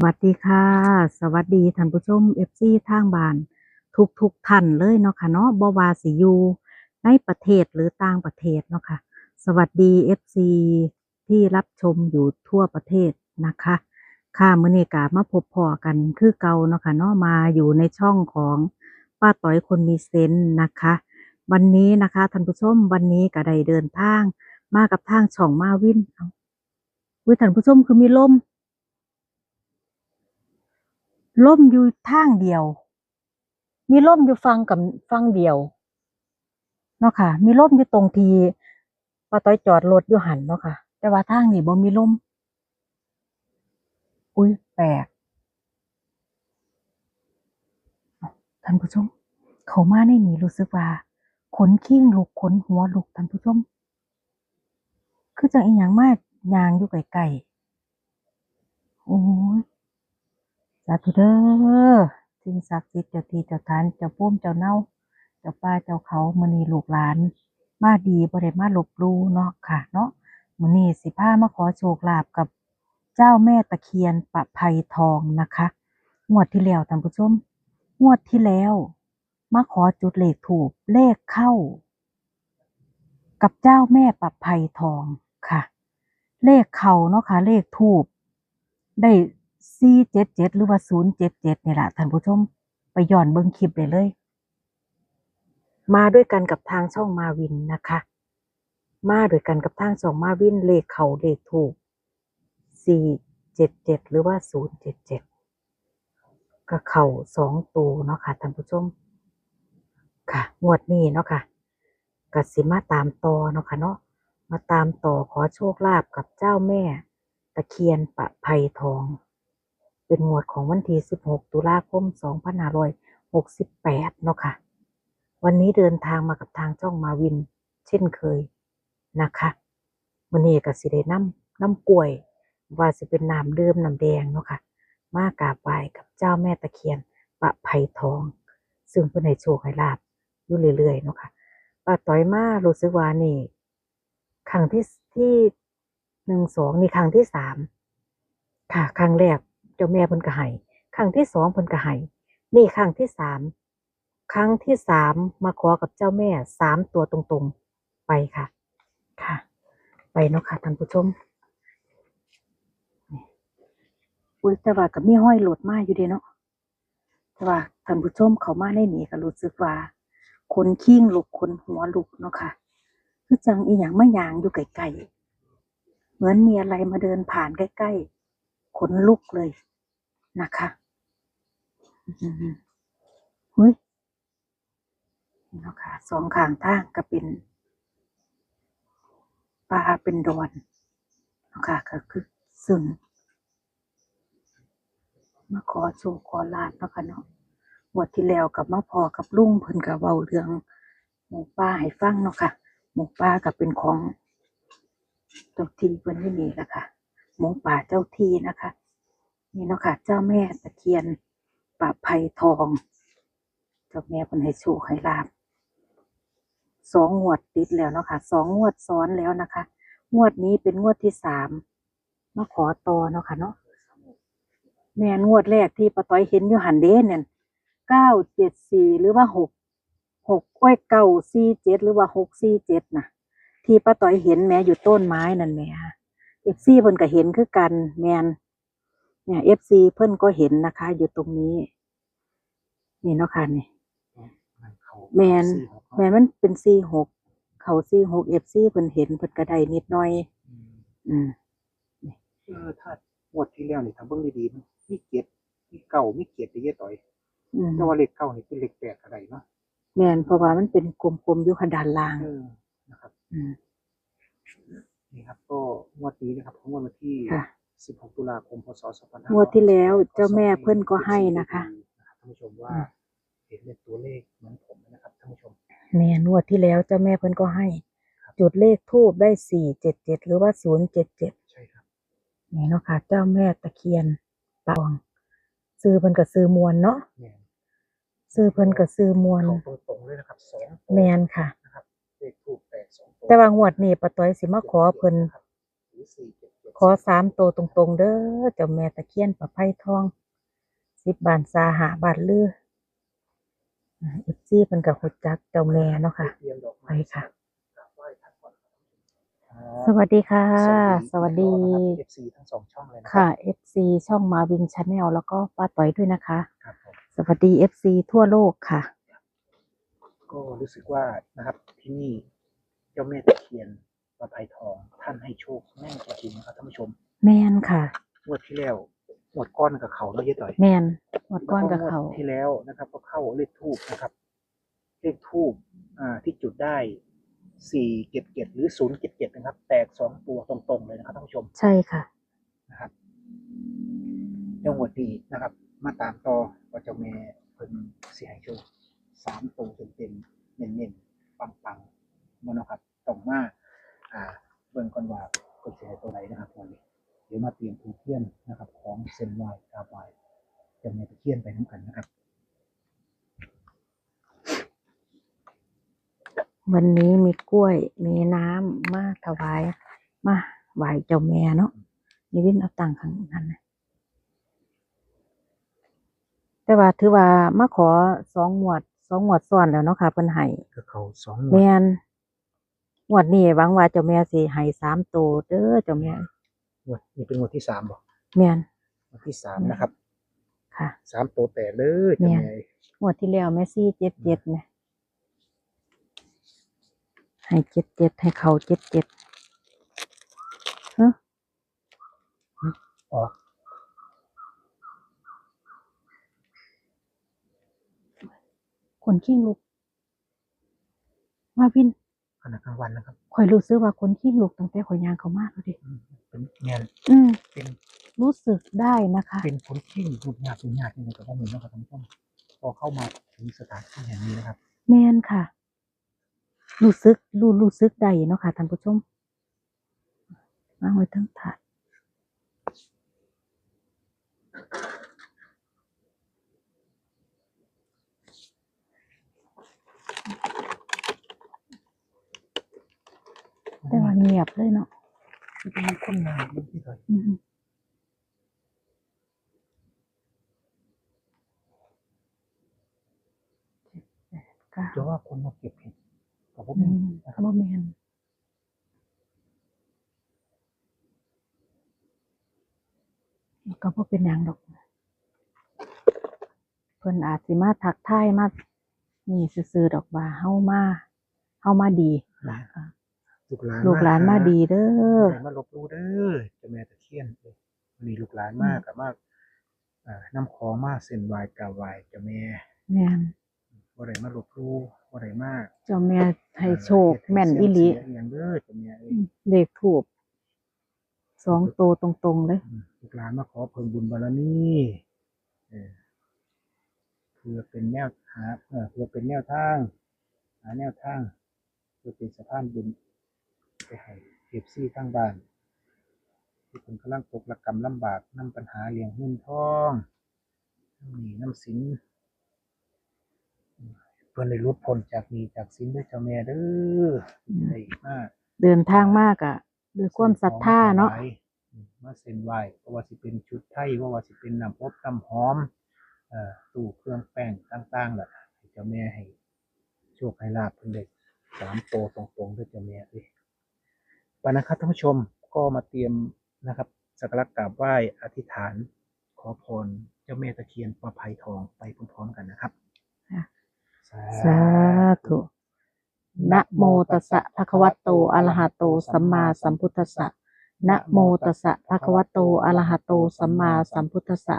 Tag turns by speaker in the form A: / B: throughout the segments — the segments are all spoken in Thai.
A: สวัสดีค่ะ สวัสดีท่านผู้ชม FC ทางบ้าน ทุกทุกๆท่านเลยเนาะค่ะเนาะบวาสิยูในประเทศหรือต่างประเทศเนาะค่ะ สวัสดี FC ที่รับชมอยู่ทั่วประเทศนะคะ ค่ะมื้อนี้ก็มาพบพอกันคือเก่าเนาะค่ะเนาะมาอยู่ในช่องของป้าต้อยคนมีเซนส์นะคะ วันนี้นะคะท่านผู้ชมวันนี้ก็ได้เดินทางมากับทางช่องมาวินเอาอุ้ยท่านผู้ชมคือมีลม ล่มอยู่ทางเดียว มีล่มอยู่ฟังกับฟังเดียวเนาะค่ะ มีล่มอยู่ตรงทีป้าต้อยจอดรถอยู่หันเนาะค่ะ แต่ว่าทางนี้บ่มีล่ม อุ้ยแปลกท่านผู้ชม เขามาในนี้รู้สึกว่าขนขิ้งลุกขนหัวลุกท่านผู้ชม คือจังอีหยังมากยางอยู่ไกลๆโอ้ย สาธุเด้อสิ่งศักดิ์สิทธิ์เจ้าที่เจ้าทานเจ้าพุ่มเจ้าเน่าเจ้าป่าเจ้าเขามือนีลูกหลาน มาดีบ่ได้มาลบหลู่เนาะค่ะ เนาะมือนีสิพามาขอโชคลาภกับเจ้าแม่ตะเคียนประไพทองนะคะงวดที่แล้วท่านผู้ชมงวดที่แล้วมาขอจุดเลขถูกเลขเข้า กับเจ้าแม่ประไพทองค่ะ เลขเข้าเนาะค่ะ เลขถูกได้ สี่เจ็ดเจ็ดหรือว่าศูนย์เจ็ดเจ็ดนี่แหละท่านผู้ชมไปย้อนเบิ่งคลิปได้เลย มาด้วยกันกับทางช่องมาวินนะคะ มาด้วยกันกับทางช่องมาวินเลขเขาเลขถูกสี่เจ็ดเจ็ดหรือว่าศูนย์เจ็ดเจ็ดก็เข่าสองตัวเนาะค่ะท่านผู้ชม ค่ะงวดนี้เนาะค่ะก็สิมาตามต่อเนาะค่ะเนาะมาตามต่อขอโชคลาภกับเจ้าแม่ ตะเคียนประไพทอง เป็นงวดของวันที่ 16 ตุลาคม 2568 เนาะค่ะ วันนี้เดินทางมากับทางช่องมาวิน เช่นเคยนะคะวันนี้ก็สิได้น้ำน้ำกล้วย ว่าสิเป็นน้ำเดิมน้ำแดงเนาะค่ะ มากราบไหว้กับเจ้าแม่ตะเคียนปะไพทอง ซึ่งเพื่อนให้โชคให้ลาบอยู่เรื่อยๆเนาะค่ะป้าต้อยมารู้สึกว่านี่ครั้งที่ที่หนึ่งสองนี่ครั้งที่สามค่ะ ครั้งแรก เจ้าแม่เพิ่นก็ให้ครั้งที่สองเพิ่นก็ให้นี่ครั้งที่สามครั้งที่สามมาขอกับเจ้าแม่สามตัวตรงๆไปค่ะ ค่ะ ไปเนาะค่ะท่านผู้ชมอุ้ยแต่ว่ากับมีห้อยหลดมาอยู่เด้เนาะแต่ว่าท่านผู้ชมเขามาในนี้ก็รู้สึกว่าคนขิ้งลุกคนหัวลุกเนาะค่ะคือจังอีหยังไมายางอยู่ไกลๆเหมือนมีอะไรมาเดินผ่านใกล้ๆขนลุกเลย นะคะอืมเฮ้ยนี่เนาะค่ะสองข้างทางก็เป็นป่าเป็นดอนเนาะค่ะก็คือซึ่งมาขอโชคขอลาบเนาะค่ะเนาะงวดที่แล้วกับมาพอกับลุงเพิ่นก็เว้าเรื่องหมูป่าให้ฟังเนาะค่ะ หมูป่าก็เป็นของเจ้าที่เพิ่นที่นี่แหละค่ะ หมูป่าเจ้าที่นะคะ นี่เนาะค่ะ เจ้าแม่ตะเคียนป่าไผ่ทอง เจ้าแม่เพิ่นให้โชคให้ลาบสองงวดติดแล้วเนาะค่ะสองงวดซ้อนแล้วนะคะ งวดนี้เป็นงวดที่สามมาขอต่อเนาะค่ะเนาะแม่งวดแรกที่ป้าต้อยเห็นอยู่หันเด้เนี่ยเก้าเจ็ดสี่หรือว่าหกหกอ้อยเก้าสี่เจ็ดหรือว่าหกสี่เจ็ดนะที่ป้าต้อยเห็นแม่อยู่ต้นไม้นั่นแม่เอฟซีเพิ่นก็เห็นคือกันแมน เนี่ยเอฟซีเพิ่นก็เห็นนะคะ อยู่ตรงนี้ นี่เนาะค่ะนี่แมนแม่นมันเป็นสี่หกเขาสี่หกเอฟซีเพิ่นเห็นเพิ่นก็ได้นิดหน่อย อืม
B: เออถ้างวดที่แล้วนี่ถ้าเบิ่งดีๆมันมีเกียรติมีเก่ามีเกียรติเยอะต่อย
A: อืม
B: แต่ว่าเลขเก้านี่เป็นเลขแปดอะไรเนาะ
A: แมนเพราะว่ามันเป็นกลมๆอยู่ขดานล่าง
B: เออนะครับ
A: อืม
B: นี่ครับ ก็งวดนี้นะครับของวันที่
A: ค่ะ
B: 16 ตุลาคม พศ
A: งวดที่แล้วเจ้าแม่เพิ่นก็ให้นะคะ
B: นะครับท่านผู้ชมว่า
A: อืม
B: เห็นเป็นตัวเลขเหมือนผมนะครับท่านผู้ชม
A: แม่นวดที่แล้วเจ้าแม่เพิ่นก็ให้ จุดเลขทูบได้สี่เจ็ดเจ็ดหรือว่าศูนย์เจ็ดเจ็ด
B: ใช่ครับ
A: นี่เนาะค่ะ เจ้าแม่ตะเคียนปอง ซื้อเพิ่นก็ซื้อมวลเนาะ
B: แม่น
A: ซื้อเพิ่นก็ซื้อมวล
B: เข้าตัวตรงเลยนะครับสองตัว
A: แมนค่ะ
B: นะครับเลขทูปแปดสองตัว
A: แต่ว่างวดนี้ป้าต้อยสิมาขอเพิ่น
B: หรือสี่เจ็ดเจ็ด
A: ขอสามตัวตรงๆ เด้อเจ้าแม่ตะเคียนประไพทอง สิบบานซาหาบานลือเอฟซีเพิ่นกับหุจักเจ้าแม่เนาะค่ะ
B: เตรียมดอก
A: ไป
B: ไม้
A: ค่ะ
B: กราบไหว้ท่านก่อนครับ
A: สวัสดีค่ะ สวัสดี
B: เอฟซีทั้งสองช่องเลยนะ
A: ค่ะ FC ช่องมาวินชาแนลแล้วก็ป้าต่อยด้วยนะคะ
B: ครับผม
A: สวัสดี FC ทั่วโลกค่ะ
B: ก็รู้สึกว่านะครับที่นี่เจ้าแม่ตะเคียน ประภัยทองท่านให้โชคแม่นจริงๆนะครับท่านผู้ชม
A: แมนค่ะ
B: งวดที่แล้วงวดก้อนกับเขาเนาะเยอะต่อย
A: แมนหมดก้อนกับเขา
B: แล้วงวดที่แล้วนะครับ ก็เข้าเลขทูบนะครับ เลขทูบอ่าที่จุดได้สี่เจ็ดเจ็ดหรือศูนย์เจ็ดเจ็ดนะครับ แตกสองตัวตรงๆเลยนะครับท่านผู้ชม
A: ใช่ค่ะ
B: นะครับเจ้างวดดีนะครับ มาตามต่อว่าเจ้าแม่เพิ่นเสียให้โชคสามตัวเต็มๆเน้นๆปังๆมันนะครับตรงมา อ่าเบิ่งก่อนว่าเพิ่นเสียให้ตัวไหนนะครับวันนี้เดี๋ยวมาเตรียมทูเทียนนะครับ ของเส้นไหว้กราบไหว้เจ้าแม่ตะเคียนไปน้ำกันนะครับ
A: วันนี้มีกล้วยมีน้ำมาถวายมาไหวเจ้าแม่เนาะนี่วินเอาตังค์ข้างนั้นนะแต่ว่าถือว่ามาขอสองหมวดสองหมวดซ้อนแล้วเนาะค่ะเพิ่นให้
B: ก็เขาสองงว
A: แม
B: ด
A: น งวดนี้หวังว่าเจ้าแม่สิให้สามตัวเด้อเจ้าแม่
B: งวดนี่เป็นงวดที่สามบ่
A: แมน
B: งวดที่สามนะครับ
A: ค่ะ
B: สามตัวแต่เลยเจ้า
A: เนี่ย
B: แม่
A: งวดที่แล้วแม่ซี่เจ็ดเจ็ดไหมให้เจ็ดเจ็ดให้เขาเจ็ดเจ็ดเฮ้อ
B: อ๋อ
A: คนขี้งลุกมาวิน
B: ขณะกลางวันนะครับ
A: ข่อยรู้สึกว่าคนขี้งลุกตั้งแต่ข่อยยางเขามากแล้วดิ
B: อืมเป็นงาน
A: อืม
B: เป็น
A: รู้สึกได้นะคะ
B: เป็นคนที่ยุ่งยากยุ่งยากยังไงกับข้อมูลนะครับท่านผู้ชมพอเข้ามาถึงสถานที่แห่งนี้นะครับ
A: แมนค่ะ รู้สึกรู้รู้สึกได้เนาะค่ะท่านผู้ชมมาไว้ทั้งถาด แต่ว่าเงียบเลยเนาะ
B: ที่เป็นคนงานมันที่เคย
A: อืมเจ็ดแปดเก้า
B: จะว่าคนมาเก็บเห็ดกับพวก
A: อื
B: นี้
A: ม
B: นะครับ
A: บ่แมนก็บ่เป็นหยังดอก เพิ่นอาจสิมาทักทายมานี่ซื่อๆดอกว่าเฮามาเฮามาดีอะ
B: ลูกหลาน
A: ลูกหลานมาดีเด้อ
B: ลูกหลานมาลบลู่เด้อเจะแม่ตะเคียนเลยวันนี้ลูกหลานมากกับมากอ่าน้ำของมาเส้นไหวกราบไหวเจะแม่
A: แม่น
B: ว่าไรมาลบลู่ว่าไรมาก
A: เจ้าแม่ให้โชคแม่นอีหลี
B: อย่างเด้อเจะแม่เอ้ย
A: เลขถูกสองโตวตรงๆเลย
B: อืมลูกหลานมาขอเพิ่มบุญบารมีเออเพื่อเป็นแนวหาเออเพื่อเป็นแนวทาง หาแนวทาง เพื่อเป็นสะพานบุญ ไปให้เอฟซีข้างบ้าน ที่คนกำลังตกระกรรมลำบากนำปัญหาเลี้ยงเงินทองน้ำหนีน้ำสินเพื่อนได้รุดพ้นจากหนี้จากสินด้วยเจ้าแม่เด้อได้มาก
A: เดินทางมากอะด้วยความศรัทธาเนาะ
B: มาเส้นไหวเพราะว่าสิเป็นชุดไทยเพราะว่าสิเป็นน้ำอบน้ำหอมเอ่อตู้เครื่องแป้งต่างๆแหละให้เจ้าแม่ให้โชคให้ลาบเพิ่นได้สามโตตรงๆด้วยเจ้าแม่เลย ปานนะครับท่านผู้ชมก็มาเตรียมนะครับสักการะกราบไหว้อธิษฐานขอพรเจ้าแม่ตะเคียนประภัยทองไปพร้อมๆกันนะครับ
A: ค่ะ
B: สา
A: สาธุ นะโมตัสสะภะคะวะโต อะระหะโต สัมมาสัมพุทธัสสะ นะโมตัสสะภะคะวะโต อะระหะโต สัมมาสัมพุทธัสสะ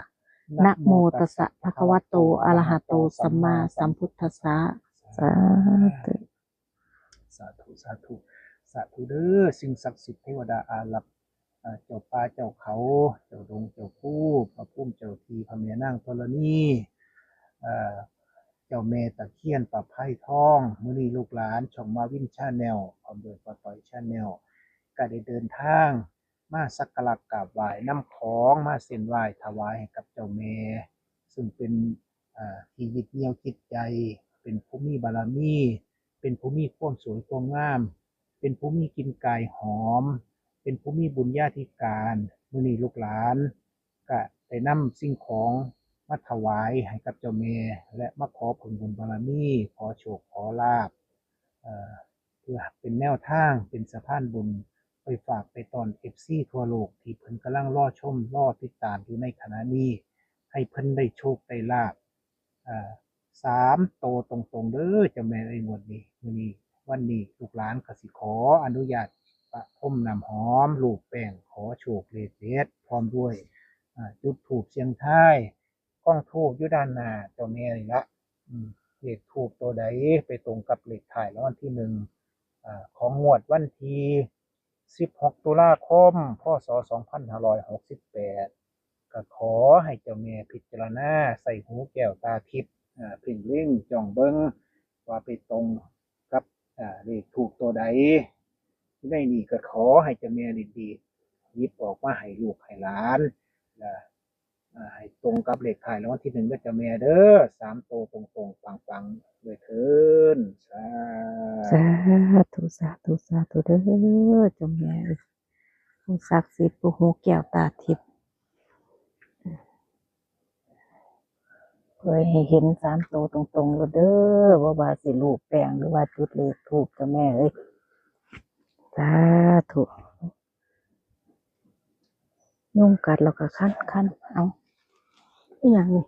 A: นะโมตัสสะภะคะวะโต อะระหะโต สัมมาสัมพุทธัสสะ สาธุ
B: สาธุ สาธุ สาธุเด้อสิ่งศักดิ์สิทธิ์เทวดาอารักษ์อ่าเจ้าป่าเจ้าเขาเจ้าดงเจ้าผู้พระพุ่มเจ้าทีพระเมียนางธรณีอ่าเจ้าแม่ตะเคียนปะไพ่ทองมือนีลูกหลานช่องมาวินชาแนลพร้อมโดยปะต่อยชาแนลก็ได้เดินทาง มาสักการะกราบไหว้น้ำของมาเส้นไหว้ถวายให้กับเจ้าแม่ซึ่งเป็นที่ยึดเหนี่ยวจิตใจ เป็นผู้มีบารมี เป็นผู้มีความสวยความงาม เป็นผู้มีกินกายหอม เป็นผู้มีบุญญาธิการมือนีลูกหลานก็ได้นำสิ่งของมาถวายให้กับเจ้าแม่และมาขอผลบุญบารมีขอโชคขอลาภเอ่อเพื่อเป็นแนวทางเป็นสะพานบุญไปฝากไปตอน FC ทั่วโลกที่เพิ่นกำลังรอชมรอติดตามอยู่ในขณะนี้ ให้เพิ่นได้โชคได้ลาภอ่าสามโตตรงๆเด้อเจ้าแม่ไอ้งวดนี้มือนี้ วันนี้ลูกหลานกสิขออนุญาตประพรมนำหอมลูบแป้งขอโชคเลเด็ดพร้อมด้วยจุดถูกเชียงท้ายกล้องทูบยู่ด้านนาเจม่นี่ละเลขถูกตัวใดไปตรงกับเลขถ่ายแล้ววันที่หนึ่งอของงวดวันที่16 ตุลาคม พศ 2568 ก็ขอให้เจ้าแม่พิจารณาใส่หูแก้วตาทิพย์เพ่งเล่งจ้องเบิงว่าไปตรง อ่าเลขถูกตัวใดในนี่ก็ขอให้เจ้าแม่ดีๆหยิบออกมาให้ลูกให้หลานนะอ่าให้ตรงกับเลขถ่ายรางวัลที่หนึ่งด้วยเจ้าแม่เด้อสามโตวตรงๆปังๆด้วยเถินสา
A: สาธุสาธุสาธุเด้อเจ้าแม่ผู้ศักดิ์สิทธิ์ผู้หูแก้วตาทิพย์ เคยให้เห็นสามโตวตรงๆแล้วเด้อว่าบาสิรูปแปลงหรือว่าจุดเลขถูกจ้าแม่เอ้ยสาธุยุ่งกัดแล้วก็ขั้นขั้นเอาอหย่างนี้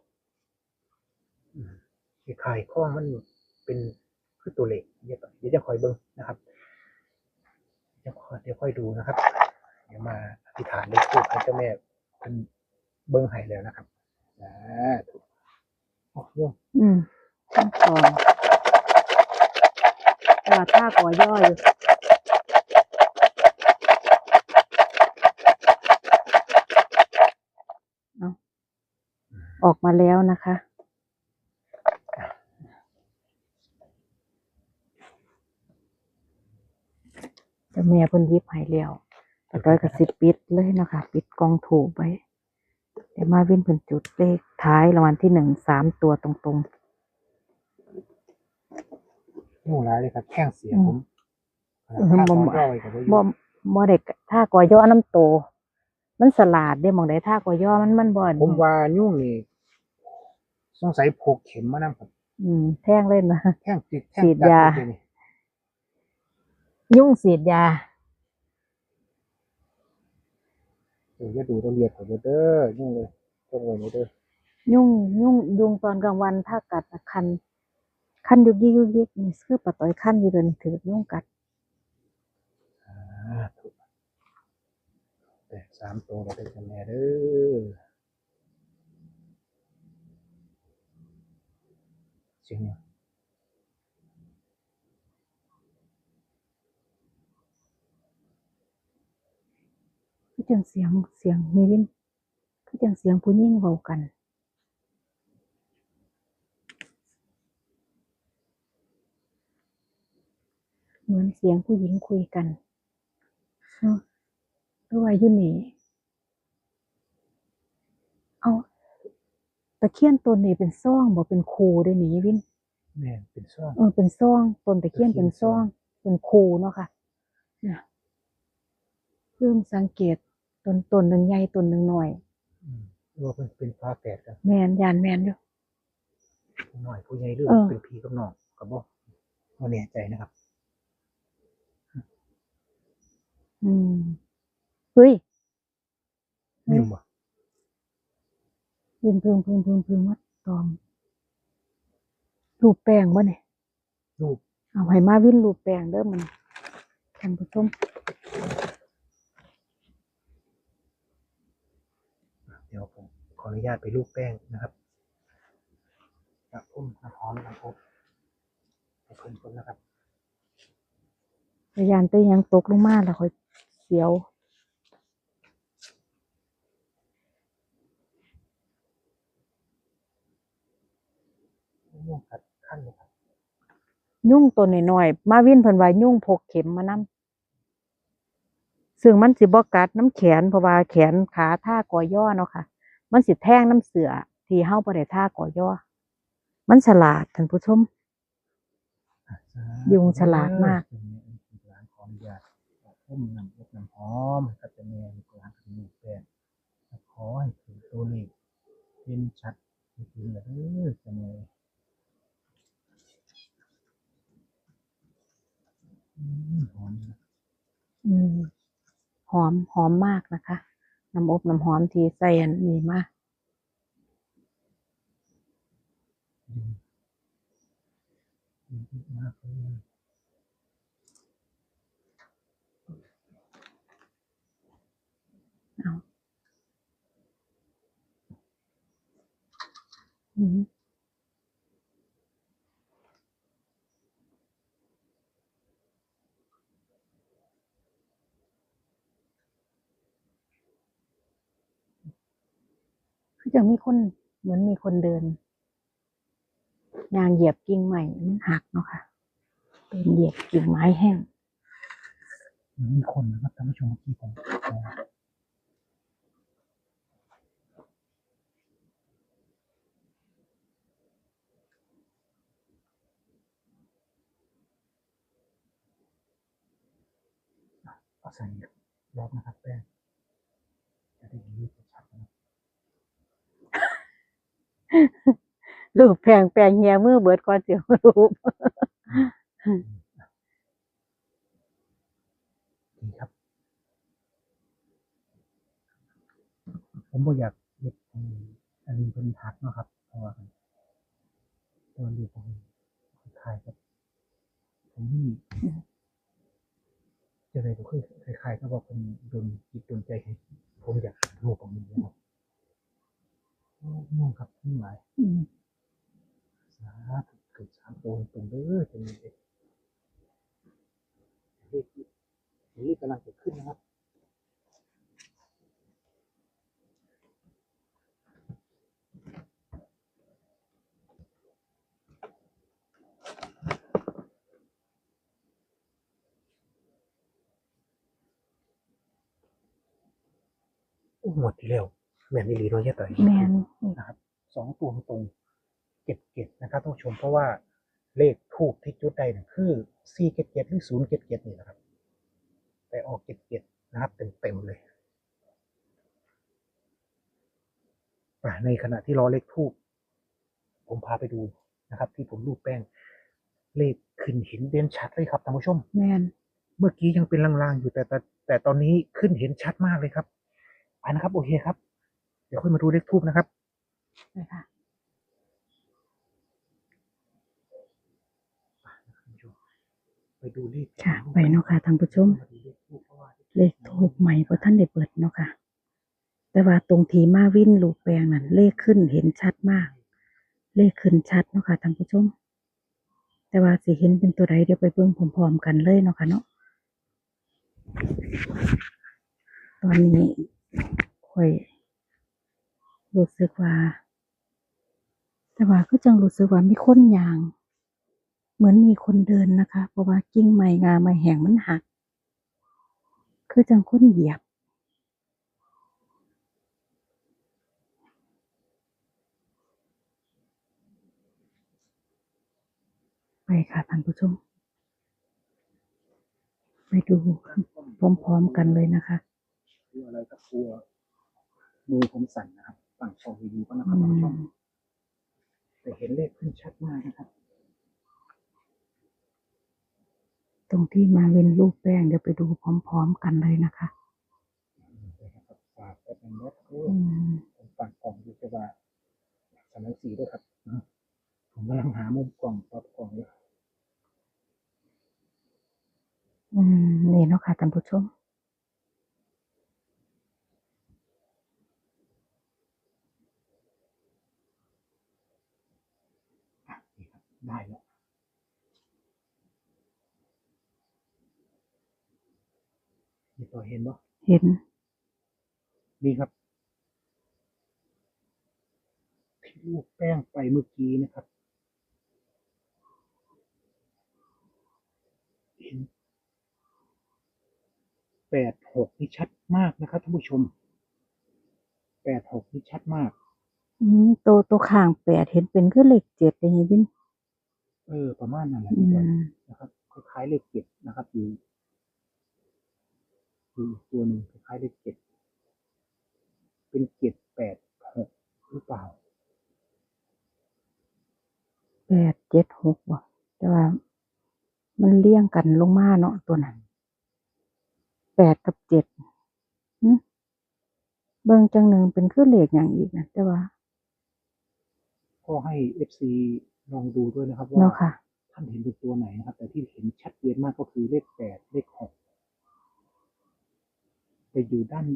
B: ไข่ข้อมันเป็นคือตัวเล็กเดี๋ยวก่อนเดี๋ยวจะคอยเบิ้งนะครับเดี๋ยวคอยเดี๋ยวค่อยดูนะครับ เดี๋ยวมาอธิษฐานเลขทูปให้เจ้าแม่เป็นเบิ้งให้แล้วนะครับนะถูก อ้โยม
A: อืมขั้นตอว่าท่าก่อย่ออยู่เออกมาแล้วนะคะ จะแม่เพิ่นยิบให้แล้วแต่ต้อยก็สิปิดเลยนะคะ ปิดกองถูกไว้ เดี๋ยวมาเว้นเพิ่นจุดเลขท้ายรางวัลที่หนึ่งสามตัวตรง
B: ยุ่งร้ายเลยครับแข้งเสีย
A: อืม
B: ผม
A: เออบ่
B: บ่
A: บ่
B: ร้อยกับว่า
A: ๆบ่บ่ได้กะท่ากอย่อน้ำโต มันสลาดเด้หมองได้ท่ากอย่อมันมันบ่อน
B: ผมว่ายุ่งนี่สงสัยพกเข็มมานั่งครับ
A: อืมแท่งเล่นนะ
B: แข้งติดแข้ง
A: ฉีด
B: จั
A: ยา
B: เลยนี่
A: ยุ่งฉีดยา
B: เดี๋ยวจะดูตัวเรียดของเด้อยุ่งเลยต้องไว้ในเด้อ
A: ยุ่งยุ่งยุงตอนกลางวันถ้ากัดน่ะคันคันยุกยิกยุกยิกนี่คือปะต้อยคันอยู่เดินถือยุ่งกัด
B: อ่าถูกแต่สามตัวเราได้กันแน่เด้อเสียงเนี่ย
A: คือจังเสียงเสียงมีวินคือจังเสียงผู้หญิงเว้ากันเหมือนเสียงผู้หญิงคุยกันเนาะด้วยอยู่นี่เอาตะเคียนต้นนี้เป็นซ่องบ่เป็นคูได้นี่วิน
B: แม่นเป็นซ่อง
A: เออเป็นซ่องต้นตะเคียน
B: ตะเคียน
A: เป็นซ่อง เป็นคูเนาะค่ะเนี่ยเพิ่มสังเกต ต้นต้นหนึ่งใหญ่ต้นหนึ่งหน่อย
B: อืมหรือว่าเป็นเป็นฟ้าแฝดกัน
A: แมนยานแมนอยู่
B: ผู้น้อยผู้ใหญ่หรือ
A: เออ
B: เป็นพี่กับน้องกับบ่บ่แน่ใจนะครับ
A: อืมเฮ้ย
B: นิ่มบ่
A: ยินเพิ่งเพิ่งเพิ่งเพิ่งมาตอมรูปแป้งบ่เนี่ย
B: รูป
A: เอาให้มาวินรูปแป้งเด้อมันท่านผู้ชม
B: เดี๋ยวผม ขออนุญาตไปรูปแป้งนะครับน้ำพุ่มน้ำหอมน้ำอบให้เพิ่นคนนะครับ
A: พยานตัวยังตกลงมาแล้วค่อยเสียว
B: ยุ่งกัดขั้นเลยครับ
A: ยุ่งตัวน้อยๆมาวินเพิ่นว่ายุ่งพกเข็มมานํซึ่งมันสิบ่กัดน้ำแขนเพราะว่าแขนขาท่ากอย่อเนาะค่ะ มันสิแทงน้ำเสือที่เฮาบ่ได้ท่ากอย่อ มันฉลาดท่านผู้ชม
B: อะสาธุ
A: ยุงฉลาดมาก
B: เด้อร้านขออนุญาตขอพุ่มน้ำอกน้ำหอมให้กับเจ้าแม่ลูกหลานกับลูกแป้งและขอให้ถึงตัวเลขเห็นชัดจริงๆเลยเด้อเจ้าแม่อืมหอมนะ
A: อืมหอมหอมมากนะคะ น้ำอบน้ำหอมที่ใส่อันนี้มาอ จะมีคนเหมือนมีคนเดินยางเหยียบกิ่งใหม่มันหักเนาะค่ะเป็นเหยียบกิ่งไม้แห้ง
B: เหมือนมีคนนะครับท่านผู้ชมเมื่อกี้ผมองเอาใส่รอบนะครับแป้งจะได้ยินชัดๆนะ
A: รูปแพงแปลงเฮียมือเบิดก่อนเสียงรูป
B: ดีครับ ผมบ่อยากเห็ดให้อันนี้เป็นทักเนาะครับ เพราะว่าตัวเรียกผมคล้ายๆกับผมนี่จะเลยก็คือคล้ายๆกับว่าผมโดนจิตโดนใจให้ผมอยากรูปของมันนะครับโอ้ม่วงครับนี่หลาย
A: อืม
B: สาธุเกิดสามตัวตรงเด้อจะมีเด็กเลขนี้กำลังจะขึ้นนะครับ โอ้ หมดที่แล้วแม่นอี่ลีน้อยแย่ต่อย
A: แมน
B: นะครับสองตัวตรงเก็บเก็บนะครับท่านผู้ชมเพราะว่าเลขทูบที่จุดใดเนี่ยคือสี่เก็บเก็บหรือศูนย์เก็บเก็บนี่นะครับ แต่ออกเก็บเก็บนะครับเต็มเต็มๆเลยอะในขณะที่รอเลขทูบผมพาไปดูนะครับ ที่ผมรูปแป้ง เลขขึ้นเห็นเด่นชัดเลยครับท่านผู้ชม
A: แมน
B: เมื่อกี้ยังเป็นลางๆอยู่แต่แต่แต่ตอนนี้ขึ้นเห็นชัดมากเลยครับ ไปนะครับ โอเคครับ เดี๋ยวค่อยมาดูเลขทูบนะครับ
A: เลยค่ะ
B: ไปดูเลข
A: ค่ะไปเนาะค่ะท่านผู้ชม
B: มาดูเลขทูปเพราะว่า
A: เลขถูกใหม่เพราะท่านได้เปิดเนาะค่ะ แต่ว่าตรงทีมาวินลูกแปลงนั่นเลขขึ้นเห็นชัดมาก เลขขึ้นชัดเนาะค่ะท่านผู้ชม แต่ว่าสิเห็นเป็นตัวใดเดี๋ยวไปเบิ่งพร้อมๆกันเลยเนาะค่ะเนาะตอนนี้ ค่อยรู้สึกว่า แต่ว่าก็จังรู้สึกว่ามีคนยาง เหมือนมีคนเดินนะคะ เพราะว่ากิ่งไม้งาไม้แห้งมันหัก คือจังคนเหยียบไปค่ะท่านผู้ชม ไปดูพร้อมๆกันเลยนะคะ
B: คืออะไรครับกลัว มือผมสั่นนะครับฝั่งช่องดีๆก็นะค
A: อื
B: รับท่านผู้ชม
A: ม
B: แต่เห็นเลขขึ้นชัดมากนะครับ
A: ตรงที่มาเป็นรูปแป้งเดี๋ยวไปดูพร้อมๆกันเลยนะคะ
B: เดี๋ยวนะครับฝากแป๊บนึงนะโอ้
A: อืม
B: ผมฝั่งกล่องอยู่แต่ว่าสามสีด้วยครับเนาะผมกำลังหามุมกล่องปรับกล่องอยู่
A: อืมนี่เนาะค่ะท่านผู้ชม
B: อะนี่ครับได้แล้วนี่ตัว เห็นปะ
A: เห็น
B: นี่ครับที่ลูกแป้งไปเมื่อกี้นะครับ เห็นแปดหกนี่ชัดมากนะครับท่านผู้ชมแปดหกนี่ชัดมาก
A: อืมตัวตัวข้างแปดเห็นเป็นคือเลขเจ็ดอย่างนี้วิน
B: เออ ประมาณนั้นแหละ
A: อื
B: พี่บอล
A: ม
B: นะครับคล้ายๆเลขเจ็ดนะครับอยู่ มีอีกตัวหนึ่งคล้ายๆเลขเจ็ดเป็นเจ็ดแปดหกหรือเปล่า
A: แปดเจ็ดหกบ่แต่ว่า มันเลี่ยงกันลงมาเนาะตัวนั้นแปดกับเจ็ดหึเบิ่งจังหนึ่งเป็นคือเลขอย่างอีกนะแต่ว่า
B: ก็ให้เอฟซีลองดูด้วยนะครับ
A: เนาะ
B: ว่า
A: ค่ะ
B: ท่านเห็นเป็นตัวไหนนะครับ แต่ที่เห็นชัดเจนมากก็คือเลขแปดเลขหก แต่อยู่ด้าน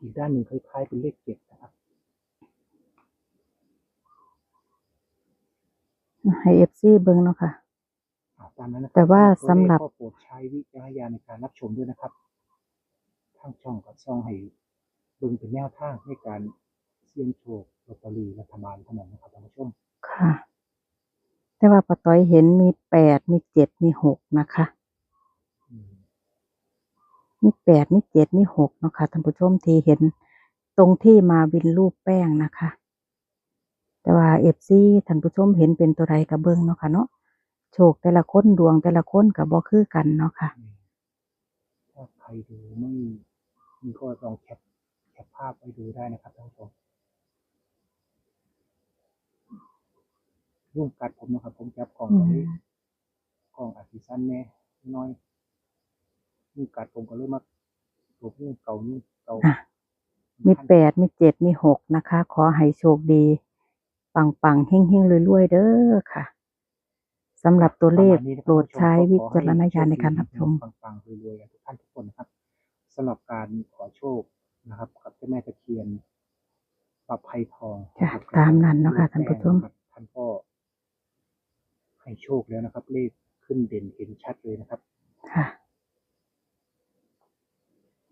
B: อีกด้านหนึ่งคล้ายๆเป็นเลขเจ็ดนะครับ
A: ให้เอฟซีเบิ่งเนาะค่ะ
B: อ่าตามนั้นนะครั
A: แต่ว่า
B: ตัวเลข
A: สำหรับ
B: ก็โปรดใช้วิจารณญาณในการรับชมด้วยนะครับ ทางช่องก็ซ่องให้เบิ่งเป็นแนวทางในการเสี่ยงโชคลอตเตอรี่รัฐบาลเท่านั้นนะครับท่านผู้ชม
A: ค่ะ แต่ว่าปะต้อยเห็นมีแปดมีเจ็ดมีหกนะคะ
B: อืม
A: มีแปดมีเจ็ดมีหกเนาะค่ะท่านผู้ชมที่เห็นตรงที่มาวินรูปแป้งนะคะ แต่ว่าเอฟซีท่านผู้ชมเห็นเป็นตัวใดกับเบิ้งเนาะค่ะเนาะโชคแต่ละคนดวงแต่ละคนกับบ่คือกันเนาะค่ะ
B: อืมถ้าใครดูไม่มีก็ลองแคปแคปภาพไว้ดูได้นะครับท่านผู้ชมยุ่งกัดผมนะครับผมจับกล่อง
A: อื
B: ตอน
A: ม
B: นี้กล่องอาจสิสั้นแน่น้อย ยุ่งกัดผมก็เลยมาตัวยุ่งเก่ายุ่งเก่า
A: อะมีแปดมีเจ็ดมีหกนะคะ ขอให้โชคดี ปังปังๆเฮงเฮงๆรวยๆเด้อค่ะสำหรับตัวเลข
B: ประมาณนี้นะค
A: โปรดใช้วิจารณญาณในการรับชม
B: ปังๆรวยๆกันทุกท่านทุกคนนะครับสำหรับการขอโชคนะครับกับเจ้าแม่ตะเคียนปรับไพทอง
A: จ้ะ
B: นะครับ
A: ตามนั้นเนาะค่ะท่านผู้ชม
B: ครับท่านก็ให้โชคแล้วนะครับ เลขขึ้นเด่นเห็นชัดเลยนะครับ
A: ค่ะ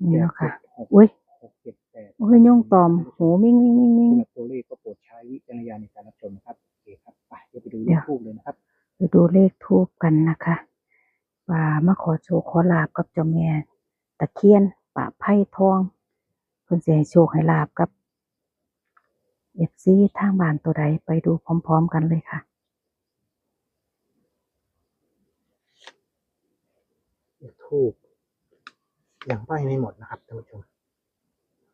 A: นี่เนาะค่ะ
B: แปดหก
A: อุ้ย
B: หกเจ็ดแปด
A: โอ้ยยุ่งตอมหูมิ่งมิ่งมิ่งมิ่ง
B: สำหรับตัวเลขก็โปรดใช้วิจารณญาณในการรับชมนะครับโอเคครับไปเดี๋ยวไปดูเล
A: เดี๋
B: ข
A: ยว
B: ทูบเลยนะครับ
A: ไปดูเลขทูบกันนะคะว่ามาขอโชคขอลาบกับเจ้าแม่ตะเคียน ป่าไผ่ทองเพิ่นสิให้โชคให้ลาบกับเอฟซีทางบ้านตัวใดไปดูพร้อม ๆ กันเลยค่ะ
B: เลขทูบ ยังไปไม่หมดนะครับท่านผู้ชม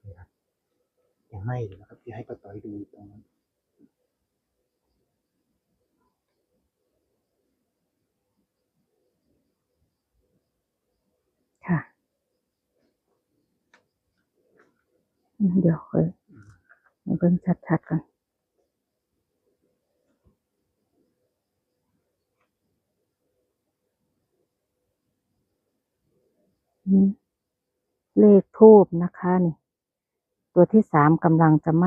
B: นี่ครับยังไม่อยู่นะครับที่ให้ป้าต้อยดูตรงนั้น
A: ค่ะ เดี๋ยวค่อยเบิ่งชัดๆกันอืม เลขทูบนะคะนี่ ตัวที่สามกำลังจะไหม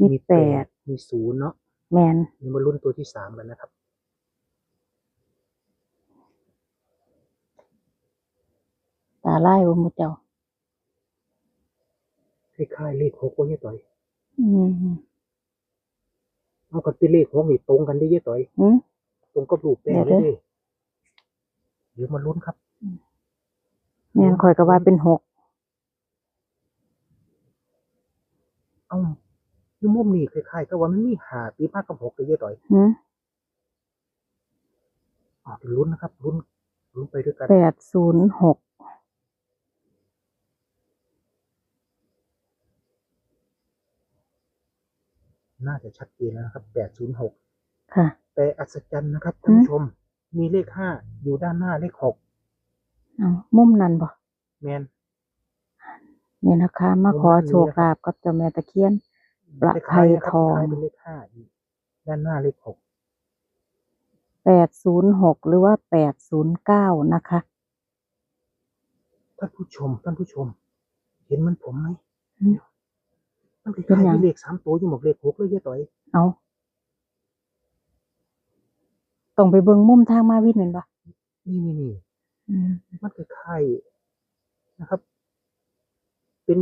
A: มีแปด
B: มีศูนย์เนาะ
A: แมน
B: นี่มาลุ้นตัวที่สามกันนะครับ
A: ตาไล่บ่หมูเจ้า
B: คล้ายๆเลขหกว่าเยอะต่อย
A: อืม
B: เอากันเป็นเลขหกนี่ตรงกันได้เยอะต่อย
A: หืม
B: ตรงกับรูปแป้ง
A: เดี๋
B: เลย
A: ยว
B: เด้เดี๋ยวมาลุ้นครับ
A: แมนคอยก็ว่าเป็นหก
B: เอ้าอยู่มุมนี้คล้ายๆก็ว่ามันมีหาตีมากกับหกเลยเยอะต่อย
A: หืม
B: อ่าเป็นลุ้นนะครับลุ้นลุ้นไปด้วยกัน
A: แปดศูนย์หก
B: น่าจะชัดเจนแล้วนะครับแปดศูนย์หก
A: ค่ะ
B: แต่อัศจรรย์นะครับท่านผู้ชม มีเลขห้าอยู่ด้านหน้าเลขหก
A: เอามุมนั้นบ่
B: แมน
A: เนี่ยนะคะ มาขอโชคลาภกับเจ้าแม่ตะเคียนประไพ
B: คล้ายๆนะครับ
A: ทอง
B: คล้ายๆเป็นเลขห้าอยู่ด้านหน้าเลขหก
A: แปดศูนย์หกหรือว่าแปดศูนย์เก้านะคะ
B: ท่านผู้ชมท่านผู้ชม เห็นมันผมไหม
A: อืม
B: มันค
A: เป็น
B: ล้าย
A: หยั
B: ๆ
A: ง
B: มีเลขสามตัวอยู่หมกเลขหกเลยเยอะต่อย
A: เอา ต้องไปเบิ่งมุมทางมาวินเหมือนปะ
B: นี่นี่นี่
A: อืม
B: มันคล้ายๆนะครับ เป็น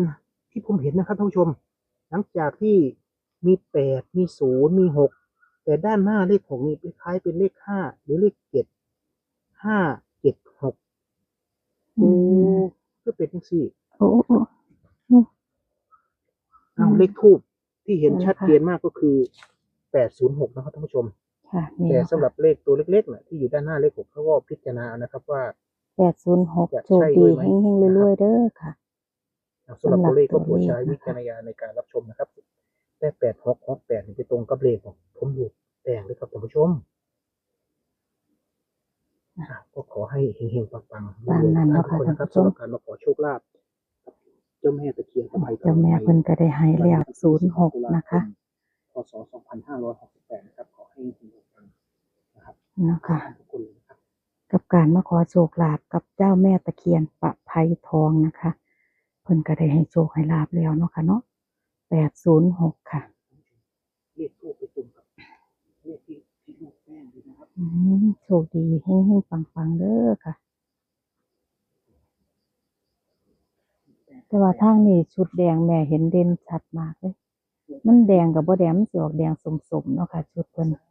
B: ที่ผมเห็นนะครับท่านผู้ชม หลังจากที่มีแปดมีศูนย์มีหกแต่ด้านหน้าเลขหกนี่คล้ายๆเป็นเลขห้าหรือเลขเจ็ดห้าเจ็ดหก
A: อื
B: โอ้
A: ม
B: ก็เป็นจังซี่
A: โอ้โอ้โอ้
B: เอา
A: อืม
B: เลขทูบที่เห็น
A: นั่นแหละ
B: ชัด
A: ค่ะ
B: เจนมากก็คือแปดศูนย์หกนะครับท่านผู้ชม
A: ค่ะนี่
B: แต่
A: เนาะ
B: สำหรับเลขตัวเล็กๆน่ะที่อยู่ด้านหน้าเลขหกเขาก็พิจารณาเอานะครับว่า
A: แปดศูนย์หก
B: จะ
A: โชค
B: ใช่
A: ดี
B: ด้วยไหม
A: เฮงๆรวยๆเด้อค่ะ
B: สำหรับตัวเลขก็
A: สำหรับ
B: โปรดใช้
A: ตัวเลขนะคะ
B: วิจารณญาณในการรับชมนะครับ แต่แปดหกหกแปดนี่ไปตรงกับเลขของผมอยู่แปลงเลยครับท่านผู้ชมอะก็ขอให้เฮงๆปังๆ
A: ตามนั้น
B: ทุ
A: เนาะ
B: ก
A: ค่ะ
B: คน
A: ท่าน
B: นะครับ
A: ผู้ช
B: สำห
A: ม
B: รับการมาขอโชคลาภเจ้าแม่ตะเคียนพระไผ่ทอง
A: เจ้าแม่เพิ่นก็ได้ให้แล้วศูนย์หกนะคะ
B: พศสองพันห้าร้อยหกสิบแปดนะครับ ขอให้เฮงๆปังๆนะครับ
A: นะคะ
B: ทุกคนเลยนะครับ
A: กับการมาขอโชคลาภกับเจ้าแม่ตะเคียนปะไพทองนะคะ เพิ่นก็ได้ให้โชคให้ลาบแล้วเนาะค่ะเนาะแปดศูนย์หกค่ะ
B: เลขทูปไปตรงกับเลขที่ที่ลูกแป้งด้วยนะครับ
A: อืมโชคดีเฮงๆปังๆเด้อค่ะ แต่ว่าทางนี้ชุดแดงแม่เห็นเด่นชัดมากเลย มันแดงกับบ่แดงมันสิออกแดงสมๆเนาะค่ะชุดเพิ่นอะ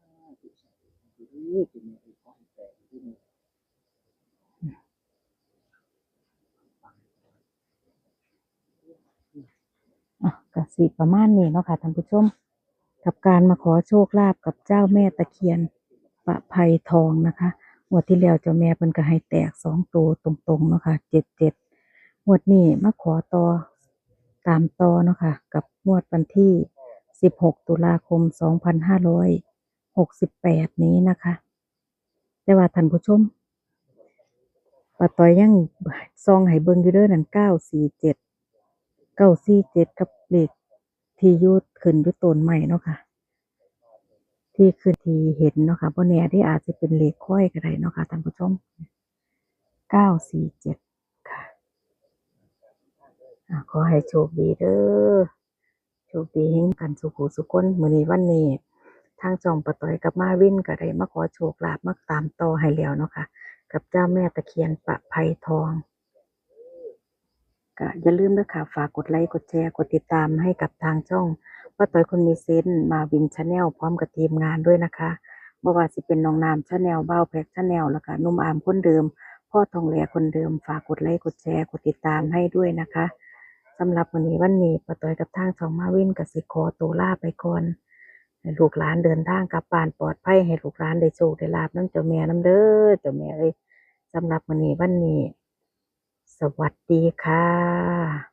A: ก็สิประมาณนี้เนาะค่ะท่านผู้ชม กับการมาขอโชคลาภกับเจ้าแม่ตะเคียนปะไพทองนะคะงวดที่แล้วเจ้าแม่เพิ่นก็ให้แตกสองตัวตรงๆเนาะค่ะเจ็ดเจ็ดงวดนี้มาขอต่อามต่อเนาะค่ะ กับงวดวันที่ 16 ตุลาคม 2568 นี้นะคะ แต่ว่าท่านผู้ชมป้าต่อยยังซองไห้เบิงอยู่เด้อนั่น947 947 กับเลขที่ยุดขึ้นยุดตนใหม่เนาะค่ะ ที่ขึ้นที่เห็นเนาะค่ะเพราะแน่ที่อาจจะเป็นเลขค่อยก็ได้เนาะค่ะท่านผู้ชม 947 ขอให้โชคดีเด้อโชคดีเฮงกันสุขุสุขคนมือนี้วันนี้ทางจองปะตอยกับมาวินก็ได้มาขอโชคลาภมาตามต่อให้แล้วเนาะค่ะกับเจ้าแม่ตะเคียนประไพทองก็อย่าลืมนะค่ะฝากกดไลค์กดแชร์กดติดตามให้กับทางช่องป้าต้อยคนมีเซนมาวินชาแนลพร้อมกับทีมงานด้วยนะคะบ่อว่าสิเป็นน้องนามชาแนลเบ้าแพกชาแนลแล้วก็นุ่มอามคนเดิม พ่อทองแหลคนเดิม ฝากกดไลค์กดแชร์กดติดตามให้ด้วยนะคะ สำหรับวันนี้วันนี้ป้าต้อยกับทางสองมาวินกับสิขอตัวลาไปก่อนให้ลูกหลานเดินทางกลับบ้านปลอดภัยให้ลูกหลานได้โชคได้ลาบน้ำเจ้าแม่น้ำเด้อเจ้าแม่เอ้ยสำหรับวันนี้วันนี้ สวัสดีค่ะ